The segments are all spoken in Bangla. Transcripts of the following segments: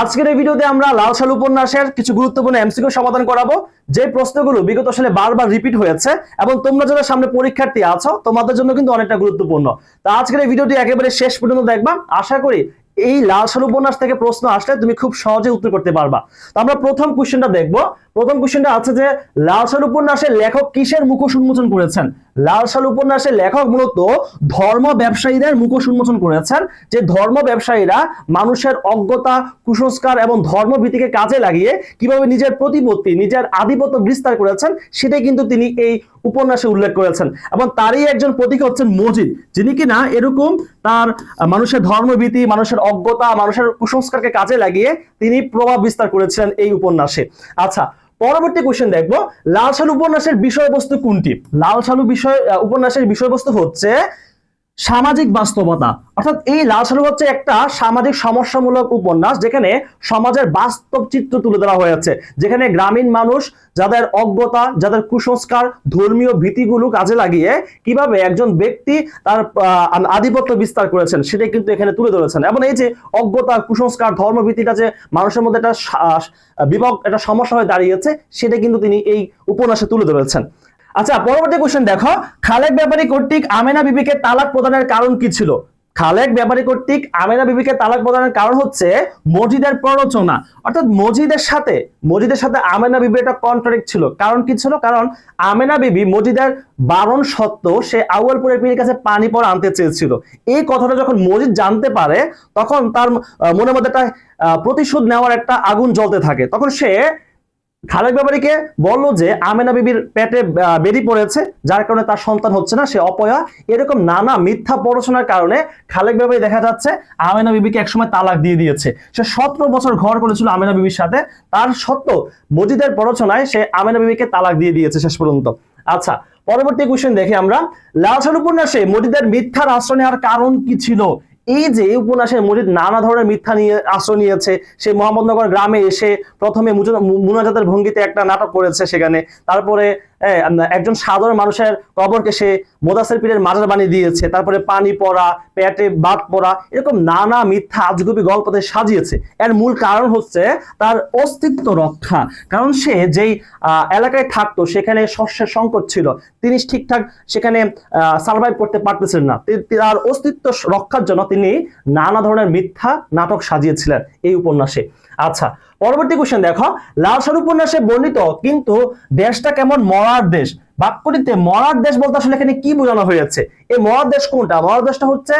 আজকের এই ভিডিওতে আমরা লাল সাল উপন্যাসের কিছু গুরুত্বপূর্ণ এমসিকিউ সমাধান করাবো। যে প্রশ্নগুলো বিগত সালে বারবার রিপিট হয়েছে এবং তোমরা যারা সামনে পরীক্ষার্থী আছো, তোমাদের জন্য কিন্তু অনেকটা গুরুত্বপূর্ণ। তা আজকের এই ভিডিওটি একেবারে শেষ পর্যন্ত দেখবা। আশা করি এই লাল সাল উপন্যাস থেকে প্রশ্ন আসলে তুমি খুব সহজে উত্তর করতে পারবা। তো আমরা প্রথম কোশ্চেনটা দেখব। প্রথম কোশ্চেনটা আছে যে, লাল সাল উপন্যাসের লেখক কিসের মুখোশ উন্মোচন করেছেন? লাল সাল উপন্যাসের লেখক মূলত ধর্ম ব্যবসায়ীদের মুখোশ উন্মোচন করেছেন, যে ধর্ম ব্যবসায়ীরা মানুষের অজ্ঞতা, কুসংস্কার এবং ধর্ম ধর্মভীতিকে কাজে লাগিয়ে কীভাবে নিজের প্রতিপত্তি, নিজের আধিপত্য বিস্তার করেছেন, সেটাই কিন্তু তিনি এই উপন্যাসে উল্লেখ করেছেন। এবং তারই একজন প্রতীক হচ্ছেন মজিদ, যিনি কিনা এরকম তার মানুষের ধর্মভীতি, মানুষের অজ্ঞতা, মানুষের কুসংস্কারকে কাজে লাগিয়ে তিনি প্রভাব বিস্তার করেছিলেন এই উপন্যাসে। আচ্ছা পরবর্তী কোশ্চেন দেখব। লাল সালু উপন্যাসের বিষয়বস্তু কোনটি? লাল সালু বিষয় উপন্যাসের বিষয়বস্তু হচ্ছে সামাজিক বাস্তবতা। অর্থাৎ এই লাল সালু হচ্ছে একটা সামাজিক সমস্যামূলক উপন্যাস যেখানে সমাজের বাস্তব চিত্র তুলে ধরা হয়েছে। যেখানে গ্রামীণ মানুষ যাদের অজ্ঞতা, যাদের কুসংস্কার, ধর্মীয় ভীতিগুলো কাজে লাগিয়ে কীভাবে একজন ব্যক্তি তার আধিপত্য বিস্তার করেছেন সেটাই কিন্তু এখানে তুলে ধরেছেন। এবং এই যে অজ্ঞতা, কুসংস্কার ধর্মভীতিটা যে মানুষের মধ্যে একটা বিভক একটা সমস্যা হয়ে দাঁড়িয়েছে, সেটা কিন্তু তিনি এই উপন্যাসে তুলে ধরেছেন। আচ্ছা পরবর্তী কোশ্চেন দেখো। খালেক ব্যাপারী কর্তৃক আমেনা বিবিকে তালাক প্রদানের কারণ কি ছিল? খালেক ব্যাপারী কর্তৃক আমেনা বিবিকে তালাক প্রদানের কারণ হচ্ছে মজিদের প্ররোচনা। অর্থাৎ মসজিদের সাথে মসজিদের সাথে আমেনা বিবির একটা কন্ট্রাক্ট ছিল। কারণ কি ছিল? কারণ আমেনা বিবি মজিদের বারণ সত্ত্বেও সে আউয়ালপুরের পীরের কাছে পানি পর আনতে চেয়েছিল। এই কথাটা যখন মজিদ জানতে পারে, তখন তার মনের মধ্যে একটা প্রতিশোধ নেওয়ার একটা আগুন জ্বলতে থাকে। তখন সে খালেক ব্যাপারীকে বলল যে আমেনা বিবির পেটে বেরি পড়েছে, যার কারণে তার সন্তান হচ্ছে না, সে অপয়া। এরকম নানা মিথ্যা পড়াশোনার কারণে খালেক ব্যাপারী দেখা যাচ্ছে আমেনা বিবিকে একসময় তালাক দিয়ে দিয়েছে। সে সতেরো বছর ঘর করেছিল আমেনা বিবির সাথে। তার সত্ত্বেও মজিদের পড়াশোনায় সে আমেনা বিবিকে তালাক দিয়ে দিয়েছে শেষ পর্যন্ত। আচ্ছা পরবর্তী কোশ্চেন দেখি আমরা। লালসাল উপন্যাসে মজিদের মিথ্যার আশ্রয় নেওয়ার কারণ কি ছিল? এই যে উপন্যাসের মজিদ নানা ধরনের মিথ্যা নিয়ে আশ্রয় নিয়েছে, সে মোহাম্মদনগর গ্রামে এসে প্রথমে মুনাজাতের ভঙ্গিতে একটা নাটক করেছে সেখানে। তারপরে একজন সাধারণ মানুষের কবরকে সে মোদাসের পীরের মাজার বানিয়ে দিয়েছে, তারপরে পানি পড়া, পেটে বাদ পড়া, এরকম নানা মিথ্যা, আজগুবি গল্পতে সাজিয়েছে। এর মূল কারণ হচ্ছে তার অস্তিত্ব রক্ষা। কারণ সে যেই এলাকায় থাকতো, সেখানে শস্যের সংকট ছিল। তিনি ঠিকঠাক সেখানে সার্ভাইভ করতে পারতেছিলেন না। তার অস্তিত্ব রক্ষার জন্য তিনি নানা ধরনের মিথ্যা নাটক সাজিয়েছিলেন এই উপন্যাসে। আচ্ছা পরবর্তী কোশ্চেন দেখো। লাল সাল উপন্যাসে বর্ণিত, কিন্তু দেশটা কেমন? মরার দেশ। বাক্যটিতে মরার দেশ বলতে আসলে এখানে কি বোঝানো হয়েছে? এই মরার দেশ কোনটা? মরার দেশটা হচ্ছে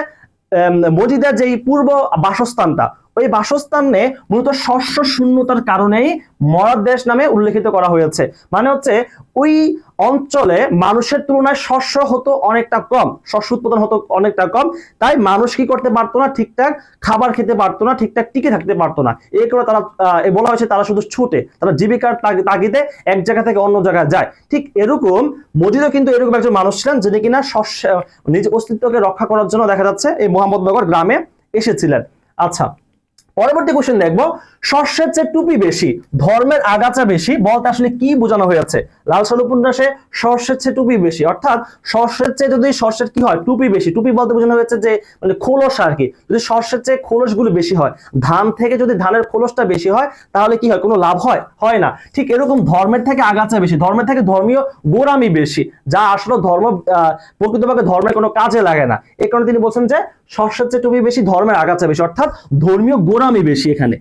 মজিদের যেই পূর্ব বাসস্থানটা ওই বাসস্থানে মূলত শস্য শূন্যতার কারণেই মরার দেশ নামে উল্লেখিত করা হয়েছে। মানে হচ্ছে ওই অঞ্চলে মানুষের তুলনায় শস্য হতো অনেকটা কম, শস্য উৎপাদন হতো অনেকটা কম, তাই মানুষ কি করতে পারতো না? ঠিকঠাক খাবার খেতে পারতো না, ঠিকঠাক টিকে থাকতে পারতো না। এই করে তারা বলা হয়েছে তারা শুধু ছুটে, তারা জীবিকার তাগি- তাগিদে এক জায়গা থেকে অন্য জায়গায় যায়। ঠিক এরকম মজিদও কিন্তু এরকম একজন মানুষ ছিলেন যিনি কিনা শস্য, নিজ অস্তিত্বকে রক্ষা করার জন্য দেখা যাচ্ছে এই মোহাম্মদনগর গ্রামে এসেছিলেন। আচ্ছা পরবর্তী কোশ্চেন দেখব। শস্যের চেয়ে টুপি বেশি, ধর্মের আগাছা বেশি, বলতে আসলে কি বোঝানো হয়েছে লাল সাল উপন্যাসে শস্যের চেয়ে টুপি বেশি, অর্থাৎ শস্যের চেয়ে যদি শস্যের কি হয়, টুপি বেশি, টুপি বলতে বোঝানো হয়েছে যে মানে খোলস আর কি, যদি শস্যের চেয়ে খোলসগুলো বেশি হয়, ধান থেকে যদি ধানের খোলসটা বেশি হয়, তাহলে কি হয়, কোনো লাভ হয়? হয় না। ঠিক এরকম ধর্মের থেকে আগাছা বেশি, ধর্মের থেকে ধর্মীয় গোড়ামি বেশি, যা আসলে ধর্ম প্রকৃতভাবে ধর্মের কোনো কাজে লাগে না। এই কারণে তিনি বলছেন যে শস্যের চেয়ে টুপি বেশি, ধর্মের আগাছা বেশি, অর্থাৎ ধর্মীয় গোড়ামি বেশি এখানে।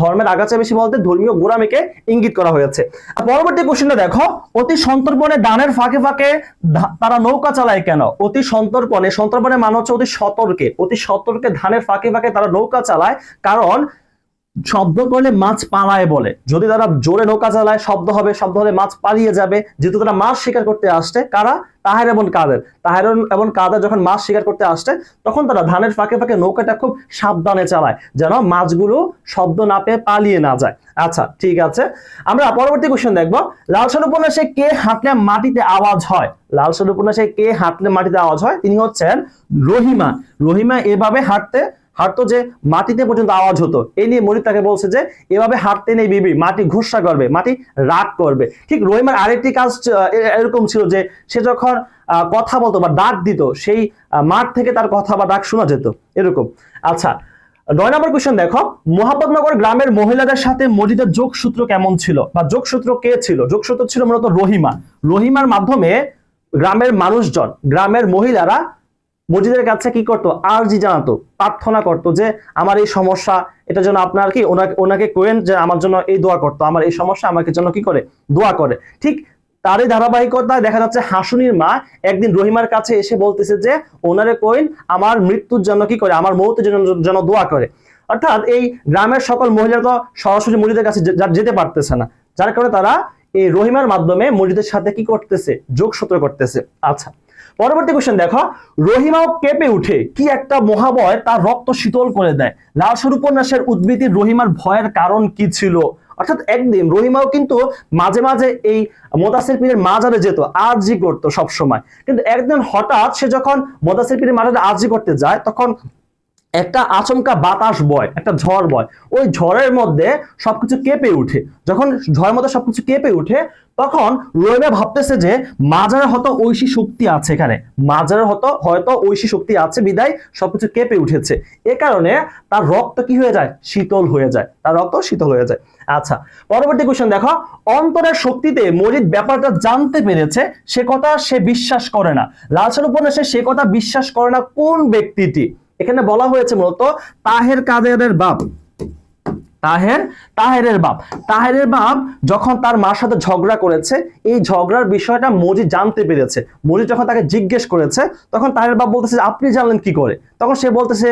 ধর্মের আগাছা বেশি বলতে ধর্মীয় গোড়ামিকে ইঙ্গিত করা হয়েছে। পরবর্তী কোশ্চেনটা দেখো, অতি সন্তর্পণে দানের ফাঁকে ফাঁকে তারা নৌকা চালায় কেন? অতি সন্তর্পণে সন্তর্পণে মানে হচ্ছে অতি সতর্কে অতি সতর্কে ধানের ফাঁকে ফাঁকে তারা নৌকা চালায়। কারণ শব্দ করলে মাছ পালায় বলে। যদি তারা জোরে নৌকা চালায়, শব্দ হবে, শব্দ হলে মাছ পালিয়ে যাবে। যেহেতু তারা মাছ শিকার করতে আসছে, কারা? তাহের এবং কাদের। তাহের এবং কাদের যখন মাছ শিকার করতে আসছে, তখন তারা ধানের ফাঁকে ফাঁকে নৌকাটা খুব সাবধানে চালায়, যেন মাছগুলো শব্দ না পেয়ে পালিয়ে না যায়। আচ্ছা ঠিক আছে। আমরা পরবর্তী কোশ্চেন দেখব। লাল সাল উপন্যাসে কে হাঁটলে মাটিতে আওয়াজ হয়? লাল সাল উপন্যাসে কে হাঁটলে মাটিতে আওয়াজ হয়? তিনি হচ্ছেন রহিমা। রহিমা এভাবে হাঁটতে হাঁটতো যে মাটিতে পর্যন্ত আওয়াজ হতো। এই নিয়ে মরিত তাকে বলছে যে, এভাবে হাঁটতে নেই বিবি, মাটি ঘুষা করবে, মাটি রাগ করবে। ঠিক রহিমার আরেকটি কাজ এরকম ছিল যে, সে যখন কথা বলতো বা ডাক দিত, সেই মাঠ থেকে তার কথা বা ডাক শোনা যেত, এরকম। আচ্ছা নয় নম্বর কোয়েশ্চেন দেখো। মোহাম্মদনগর গ্রামের মহিলাদের সাথে মজিদের যোগসূত্র কেমন ছিল? বা যোগসূত্র কে ছিল? যোগসূত্র ছিল মূলত রহিমা। রহিমার মাধ্যমে গ্রামের মানুষজন, গ্রামের মহিলারা মসজিদের কাছে কি করতো? আরজি জানাতো, প্রার্থনা করতো যে আমার এই সমস্যা, এটা জন্য আপনার কি, ওনাকে কোয়েন যে আমার জন্য এই দোয়া করতো। আমার এই সমস্যা আমাকে জন্য কি করে? দোয়া করে। ঠিক তারই ধারাবাহিকতায় দেখা যাচ্ছে হাসুনির মা একদিন রহিমার কাছে এসে বলতেছে যে, ওনারে কোয়েন আমার মৃত্যুর জন্য কি করে? আমার মৌতের জন্য যেন দোয়া করে। অর্থাৎ এই গ্রামের সকল মহিলা তো সরাসরি মসজিদের কাছে যেতে পারতেছে না। যার কারণে তারা এই রহিমার মাধ্যমে মসজিদের সাথে কি করতেছে? যোগসূত্র করতেছে। আচ্ছা। পরবর্তী কোশ্চেন দেখো। রহিমাও কেঁপে উঠে। কি একটা মহাবয় তার রক্ত শীতল করে দেয়। লালসর উপন্যাসের উদ্বৃত্তির রহিমার ভয়ের কারণ কি ছিল? অর্থাৎ একদিন রহিমাও কিন্তু মাঝে মাঝে এই মোদাসির পীরের মাজারে যেত, আরজি করতো সবসময়। কিন্তু একদিন হঠাৎ সে যখন মোদাসির পীরের মাজারে আরজি করতে যায়, তখন একটা আচমকা বাতাস বয়, একটা ঝড় বয়। ওই ঝড়ের মধ্যে সবকিছু কেঁপে উঠে। যখন ঝড়ের মধ্যে সবকিছু কেঁপে উঠে, তখন রোহিমা ভাবতেছে যে মাজারে হয়তো ঐশী শক্তি আছে এখানে। মাজারে হয়তো হয়তো ঐশী শক্তি আছে, বিদায়, সবকিছু কেঁপে উঠেছে। এ কারণে তার রক্ত কি হয়ে যায়? শীতল হয়ে যায়। তার রক্ত শীতল হয়ে যায়। আচ্ছা পরবর্তী কোশ্চেন দেখো। অন্তরের শক্তিতে মরিদ ব্যাপারটা জানতে পেরেছে, সে কথা সে বিশ্বাস করে না। লালসার উপন্যাসে সে কথা বিশ্বাস করে না কোন ব্যক্তিটি? এখানে বলা হয়েছে মূলত তাহের কাদেরের বাপ। তাহের, তাহেরের বাপ। তাহেরের বাপ যখন তার মার সাথে ঝগড়া করেছে, এই ঝগড়ার বিষয়টা মজিদ জানতে পেরেছে। মজিদ যখন তাকে জিজ্ঞেস করেছে, তখন তাহের বাপ বলতেছে, আপনি জানলেন কি করে? তখন সে বলতেছে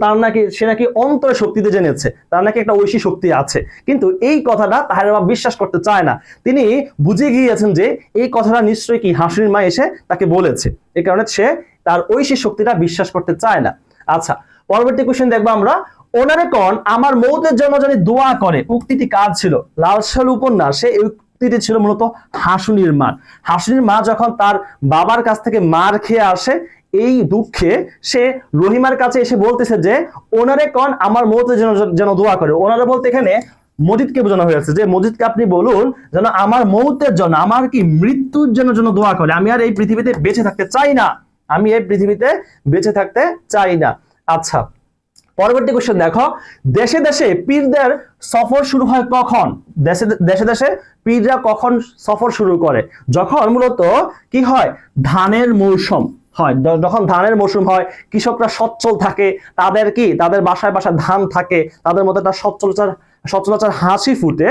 তার নাকি, সে নাকি অন্তরের শক্তিতে জেনেছে। তার নাকি একটা ঐশী শক্তি আছে। কিন্তু এই কথাটা তাহের বাপ বিশ্বাস করতে চায় না। তিনি বুঝে গিয়েছেন যে এই কথাটা নিশ্চয়ই কি হাসির মা এসে তাকে বলেছে। এই কারণে সে তার ঐশী শক্তিটা বিশ্বাস করতে চায় না। আচ্ছা পরবর্তী কোশ্চেন দেখব আমরা। ওনারে কন আমার মৌতের জন্য জানি দোয়া করে, উক্তিটি কার ছিল? লালসাল উপন্যাসে উক্তিটি ছিল মূলত হাসুনির মা। হাসুনির মা যখন তার বাবার কাছ থেকে মার খেয়ে আসে, এই দুঃখে সে রহিমার কাছে এসে বলতেছে যে, ওনারে কন আমার মৌতের জন্য যেন দোয়া করে? ওনারে বলতে এখানে মজিদকে বোঝানো হয়েছে যে, মজিদকে আপনি বলুন যেন আমার মৌতের জন্য, আমার কি মৃত্যুর জন্য জন্য দোয়া করে? আমি আর এই পৃথিবীতে বেঁচে থাকতে চাই না। আমি এই পৃথিবীতে বেঁচে থাকতে চাই না। আচ্ছা পরবর্তী কোশ্চেন দেখো। দেশে দেশে পীরদের সফর শুরু হয় কখন? দেশে দেশে দেশে পীররা কখন সফর শুরু করে? যখন মূলত কি হয়? ধানের মৌসুম হয়। যখন ধানের মৌসুম হয়, কৃষকরা সচ্ছল থাকে, তাদের কি? তাদের বাসায় বাসায় ধান থাকে, তাদের মধ্যে একটা সচ্ছলতার সচ্ছলতার হাসি ফুটে।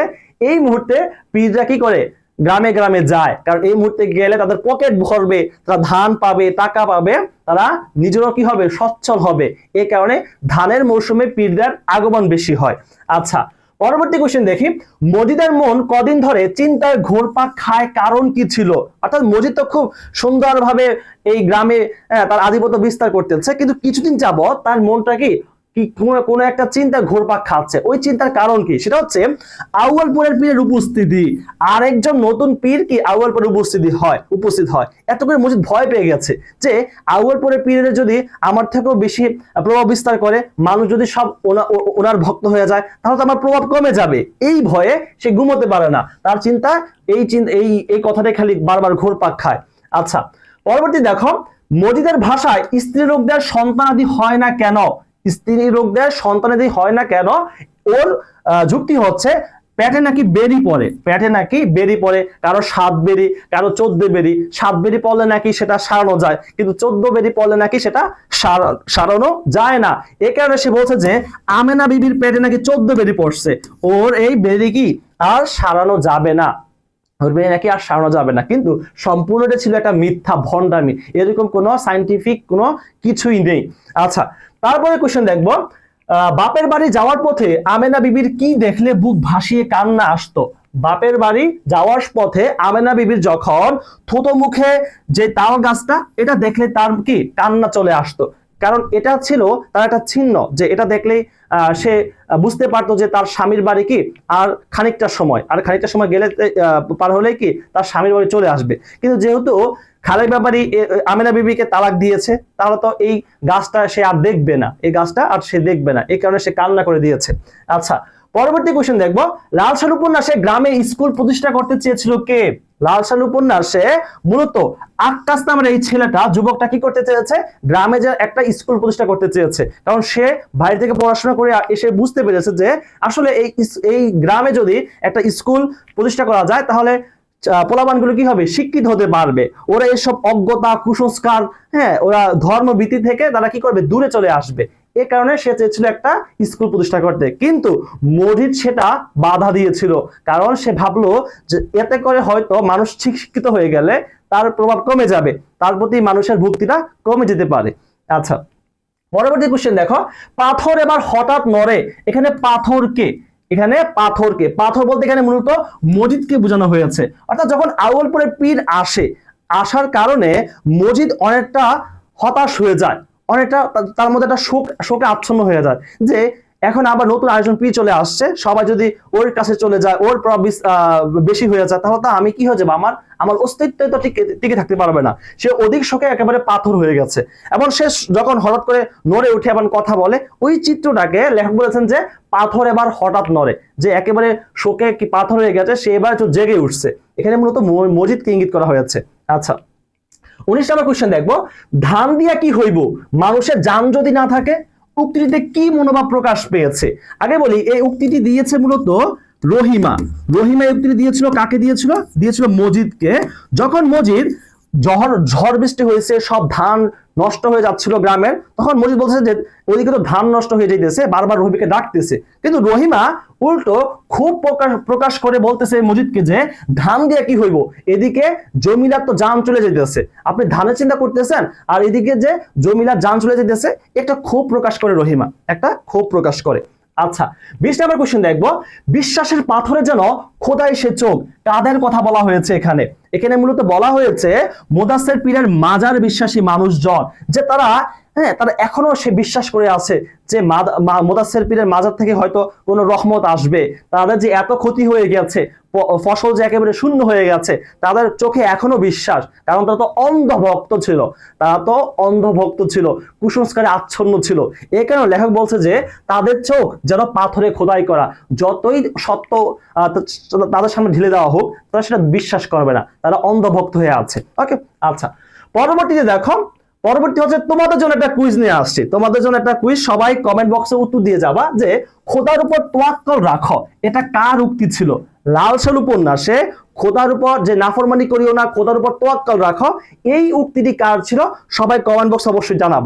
এই মুহূর্তে পীররা কি করে? গ্রামে গ্রামে যায়। কারণ এই মুহূর্তে গেলে তাদের পকেট ভরবে, তারা ধান পাবে, টাকা পাবে, তারা নিজেরও কি হবে? সচ্ছল হবে। এ কারণে ধানের মৌসুমে পীরদের আগমন বেশি হয়। আচ্ছা পরবর্তী কোশ্চেন দেখি। মজিদের মন কদিন ধরে চিন্তায় ঘোরপাক খায় কারণ কি ছিল? অর্থাৎ মজিদ তো খুব সুন্দরভাবে এই গ্রামে তার আধিপত্য বিস্তার করতেছে কিন্তু কিছুদিন যাবত তার মনটা কি কি কোনো একটা চিন্তা ঘোরপাক খাচ্ছে। ওই চিন্তার কারণ কি? সেটা হচ্ছে আউয়ালপুরের পীরের উপস্থিতি। আরেকজন নতুন পীর কি আউয়ালপুরের উপস্থিতি হয়, উপস্থিত হয়? এত করে মসজিদ ভয় পেয়ে গেছে যে আউয়ালপুরের পীরের যদি আমার থেকেও বেশি প্রভাব বিস্তার করে, মানুষ যদি সব ওনার ভক্ত হয়ে যায়, তাহলে তো আমার প্রভাব কমে যাবে। এই ভয়ে সে ঘুমোতে পারে না। তার চিন্তা, এই চিন্তা এই এই কথাটাই খালি বারবার ঘোরপাক খায়। আচ্ছা পরবর্তী দেখো মজিদের ভাষায় স্ত্রী রোগদের সন্তানাদি হয় না কেন? স্ত্রী রোগদের সন্তানাদি হয় না কেন, ওর যুক্তি হচ্ছে পেটে নাকি বেরি পড়ে। পেটে নাকি বেরি পড়ে, কারও সাত বেরি, কারও চোদ্দ বেরি। সাত বেরি পড়লে নাকি সেটা সারানো যায়, কিন্তু চোদ্দ বেরি পড়লে নাকি সেটা সারা- সারানো যায় না। এ কারণে সে বলছে যে, আমেনা বিবির পেটে নাকি চোদ্দ বেরি পড়ছে। ওর এই বেরি কি আর সারানো যাবে না। ওর বেরি নাকি আর সারানো যাবে না। কিন্তু সম্পূর্ণটা ছিল একটা মিথ্যা ভণ্ডামি। এরকম কোনো সাইন্টিফিক কোনো কিছুই নেই। আচ্ছা তারপরে কোশ্চেন দেখব। বাপের বাড়ি যাওয়ার পথে আমেনা বিবির কি দেখলে বুক ভাসিয়ে কান্না আসতো? বাপের বাড়ি যাওয়ার পথে আমেনা বিবির যখন থুতো মুখে যে তাল গাছটা, এটা দেখলে তার কি কান্না চলে আসতো? কারণ এটা ছিল তার একটা চিহ্ন যে এটা দেখলেই সে বুঝতে পারতো যে তার স্বামীর বাড়ি কি? আর খানিকটা সময়। আর খানিকটা সময় গেলে পার হলেই কি? তার স্বামীর বাড়ি চলে আসবে। কিন্তু যেহেতু খালের ব্যাপারী আমেনা বিবিকে তালাক দিয়েছে, তাহলে তো এই গাছটা সে আর দেখবে না। এই গাছটা আর সে দেখবে না। এই কারণে সে কান্না করে দিয়েছে। আচ্ছা পরবর্তী কোশ্চেন দেখব। লাল সাল উপন্যাসে গ্রামে স্কুল প্রতিষ্ঠা করতে চেয়েছিল কে? লাল সাল উপন্যাসে মূলত আকাশ নামের এই ছেলেটা যুবকটা কি করতে চেয়েছে? গ্রামে যে একটা স্কুল প্রতিষ্ঠা করতে চেয়েছে। কারণ সে বাইরে থেকে পড়াশোনা করে এসে বুঝতে পেরেছে যে আসলে এই এই গ্রামে যদি একটা স্কুল প্রতিষ্ঠা করা যায় তাহলে আহ, পোলাপানগুলো কি হবে? শিক্ষিত হতে পারবে। ওরা এসব অজ্ঞতা কুসংস্কার হ্যাঁ ওরা ধর্মভীতি থেকে তারা কি করবে? দূরে চলে আসবে। এ কারণে সে চেয়েছিল একটা স্কুল প্রতিষ্ঠা করতে। কিন্তু মজিদ সেটা বাধা দিয়েছিল। কারণ সে ভাবলো যে এতে করে হয়তো মানুষ ঠিক শিক্ষিত হয়ে গেলে তার প্রভাব কমে যাবে। তার প্রতি মানুষের ভক্তিটা কমে যেতে পারে। আচ্ছা পরবর্তী কোশ্চেন দেখো। পাথর এবার হঠাৎ নড়ে। এখানে পাথর কে? এখানে পাথরকে পাথর বলতে এখানে মূলত মজিদকে বোঝানো হয়েছে। অর্থাৎ যখন আউলপুরের পীর আসে, আসার কারণে মজিদ অনেকটা হতাশ হয়ে যায়। অনেকটা তার মধ্যে একটা শোক, শোকে আচ্ছন্ন হয়ে যায়। যে এখন আবার নতুন আয়োজন পি চলে আসছে, সবাই যদি ওর কাছে চলে যায়, ওর প্রভাব বেশি হয়ে যায়, তাহলে তো আমি কি হয়ে যাব? আমার আমার অস্তিত্ব তো টিকে থাকতে পারবে না। সে অধিক শোকে একেবারে পাথর হয়ে গেছে। এবং সে যখন হঠাৎ করে নড়ে উঠে এবং কথা বলে, ওই চিত্রটাকে লেখক বলেছেন যে, পাথর এবার হঠাৎ নড়ে। যে একেবারে শোকে কি পাথর হয়ে গেছে, সে এবার একটু জেগে উঠছে। এখানে মূলত মজিদকে ইঙ্গিত করা হয়েছে। আচ্ছা। উনিশ নম্বর কোয়েশ্চেন দেখব। ধান দিয়া কি হইব? মানুষের যান যদি না থাকে, উক্তিটিতে কি মনোভাব প্রকাশ পেয়েছে? আগে বলি, এই উক্তিটি দিয়েছে মূলত রহিমা। রহিমা উক্তি উক্তিটি দিয়েছিল কাকে দিয়েছিল? দিয়েছিল মজিদকে। যখন মজিদ ঝড় ঝড় বৃষ্টি হয়েছে, সব ধান নষ্ট হয়ে যাচ্ছিল গ্রামের, তখন মজিদ বলতেছে যে ওইদিকে তো ধান নষ্ট হয়ে যাইতেছে, বারবার রহিমাকে ডাকতেছে। কিন্তু রহিমা উল্টো খুব প্রকাশ প্রকাশ করে বলতেছে মজিদকে যে, ধান দিয়ে কি হইব? এদিকে জমিলার তো যান চলে যেতেছে আপনি ধানের চিন্তা করতেছেন, আর এদিকে যে জমিলার যান চলে যেতেছে একটা ক্ষোভ প্রকাশ করে রহিমা। একটা ক্ষোভ প্রকাশ করে। আচ্ছা বিশ নাম্বার কোশ্চেন দেখব। বিশ্বাসের পাথরে যেন খোদাই সে চোখ, কাদের কথা বলা হয়েছে এখানে? এখানে মূলত বলা হয়েছে, মোদাসের পীরের মাজার বিশ্বাসী মানুষজন, যে তারা হ্যাঁ তারা এখনও সে বিশ্বাস করে আছে যে মোদাসের পীরের মাজার থেকে হয়তো কোনো রহমত আসবে। তাদের যে এত ক্ষতি হয়ে গেছে ফসল যে একেবারে শূন্য হয়ে গেছে, তাদের চোখে এখনও বিশ্বাস, কারণ তারা তো অন্ধভক্ত ছিল। তারা তো অন্ধভক্ত ছিল, কুসংস্কারে আচ্ছন্ন ছিল। এই কারণে লেখক বলছে যে, তাদের চোখ যেন পাথরে খোদাই করা, যতই সত্য তাদের সামনে ঢেলে দেওয়া হোক, তারা সেটা বিশ্বাস করবে না, তারা অন্ধভক্ত হয়ে আছে। ওকে আচ্ছা। পরবর্তীতে দেখো পরবর্তী হচ্ছে তোমাদের জন্য একটা কুইজ নিয়ে আসছি। তোমাদের জন্য একটা কুইজ সবাই কমেন্ট বক্সে উত্তর দিয়ে যাবা যে খোদার উপর তোয়াক্কল রাখো। এটা কার উক্তি ছিল? লাল সাল উপন্যাসে খোদার উপর যে নাফরমানি করিও না, খোদার উপর তোয়াক্কল রাখো, এই উক্তিটি কার ছিল? সবাই কমেন্ট বক্স অবশ্যই জানাবা।